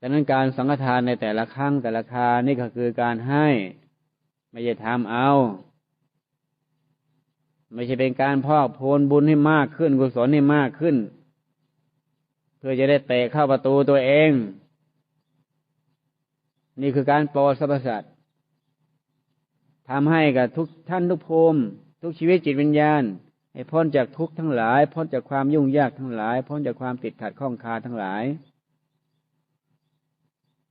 ดังนั้นการสังฆทานในแต่ละครั้งแต่ละคานี่ก็คือการให้ ไม่ใช่ทำเอา ไม่ใช่เป็นการพอกพูนบุญให้มากขึ้นกุศลให้มากขึ้น เพื่อจะได้เตะเข้าประตูตัวเอง นี่คือการโปรดสรรพสัตว์ทำให้กับทุกท่านทุกภูมิ ทุกชีวิตจิตวิญญาณให้พ้นจากทุกข์ทั้งหลาย พ้นจากความยุ่งยากทั้งหลาย พ้นจากความติดขัดข้องคาทั้งหลาย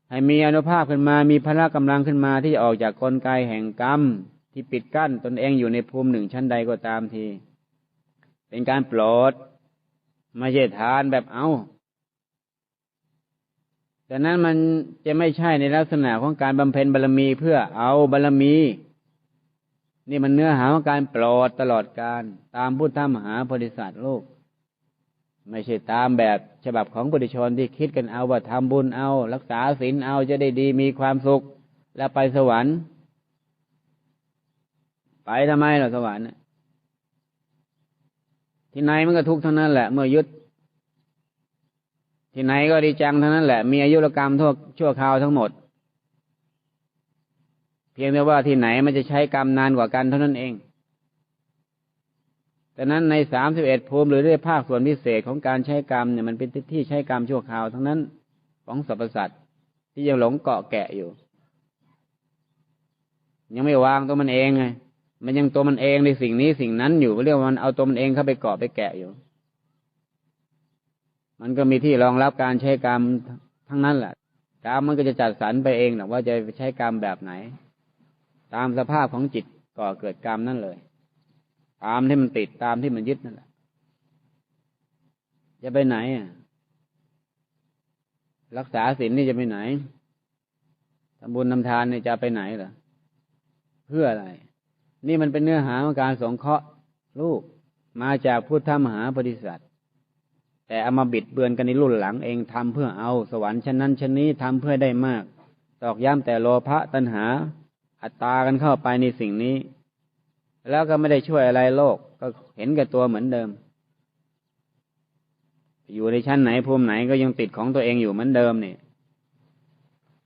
ให้มีอนุภาพขึ้นมา มีพละกำลังขึ้นมาที่จะออกจากกลไกแห่งกรรม ที่ปิดกั้นตนเองอยู่ในภูมิหนึ่งชั้นใดก็ตามที เป็นการปรดไม่ใช่ทานแบบเอาแต่นั้นมันจะไม่ใช่ในลักษณะของการบำเพ็ญบารรมีเพื่อเอาบารรมี นี่มันเนื้อหาของการปรดตลอดการตามพุทธมหาโพธิสัตว์โลก ไม่ใช่ตามแบบฉบับของปุถุชนที่คิดกันเอาว่าทำบุญเอา รักษาศีลเอาจะได้ดีมีความสุข แล้วไปสวรรค์ ไปทำไมเราสวรรค์ที่ไหนมันก็ทุกข์ทั้งนั้นแหละเมื่อยึดที่ไหนก็ดีจังทั้งนั้นแหละ มีอายุรกรรมทั่วชั่วคราวทั้งหมด เพียงแต่ว่าที่ไหนมันจะใช้กรรมนานกว่ากันเท่านั้นเอง แต่นั้นในสามสิบเอ็ดภูมิหรือด้วยภาคส่วนพิเศษของการใช้กรรมเนี่ยมันเป็นที่ใช้กรรมชั่วคราว ทั้งนั้นของสรรพสัตว์ที่ยังหลงเกาะแกะอยู่ ยังไม่วางตัวมันเองไงมันยังตัวมันเองในสิ่งนี้สิ่งนั้นอยู่เรียกว่ามันเอาตัวมันเองเข้าไปเกาะไปแกะอยู่ มันก็มีที่รองรับการใช้กรรมทั้งนั้นแหละกรรมมันก็จะจัดสรรไปเองนะว่าจะใช้กรรมแบบไหน ตามสภาพของจิตก่อเกิดกรรมนั่นเลย ตามที่มันติดตามที่มันยึดนั่นแหละจะไปไหนอะรักษาศีลนี่จะไปไหนทำบุญทำทานนี่จะไปไหนเหรอเพื่ออะไร นี่มันเป็นเนื้อหาของการสงเคราะห์ลูกมาจากพุทธมหาปฏิสัตว์แต่เอามาบิดเบือนกันในรุ่นหลังเองทำเพื่อเอาสวรรค์ชั้นนั้นชั้นนี้ทำเพื่อได้มาก ตอกย้ำแต่โลภะตัณหา อัตตากันเข้าไปในสิ่งนี้ แล้วก็ไม่ได้ช่วยอะไรโลก ก็เห็นแก่ตัวเหมือนเดิม อยู่ในชั้นไหนภูมิไหนก็ยังติดของตัวเองอยู่เหมือนเดิมเนี่ย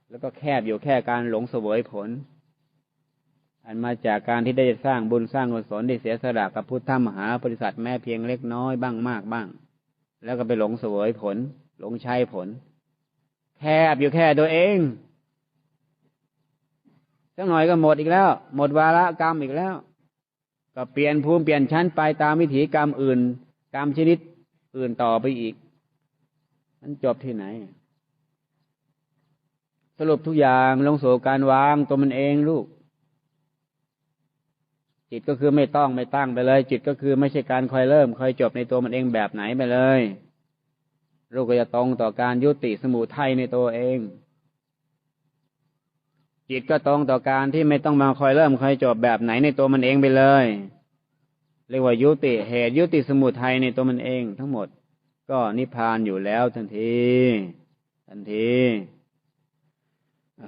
แล้วก็แคบอยู่แค่การหลงเสวยผล อันมาจากการที่ได้สร้างบุญสร้างกุศลได้เสียสละกับพุทธมหาบริษัทแม้เพียงเล็กน้อยบ้างมากบ้าง แล้วก็ไปหลงเสวยผล หลงใช้ผล แคบอยู่แค่ตัวเองสักหน่อยก็หมดอีกแล้ว หมดวาระกรรมอีกแล้ว ก็เปลี่ยนภูมิเปลี่ยนชั้นไปตามวิถีกรรมอื่น กรรมชนิดอื่นต่อไปอีก มันจบที่ไหน สรุปทุกอย่างลงสู่การวางตัวมันเองลูก จิตก็คือไม่ต้องไม่ตั้งไปเลย จิตก็คือไม่ใช่การคอยเริ่มคอยจบในตัวมันเองแบบไหนไปเลยรูก็จะตรงต่อการยุติสมุทัยในตัวเอง จิตก็ตรงต่อการที่ไม่ต้องมาคอยเริ่มคอยจบแบบไหนในตัวมันเองไปเลย เรียกว่ายุติเหตุยุติสมุทัยในตัวมันเองทั้งหมด ก็นิพพานอยู่แล้วทันที ทันที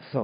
โส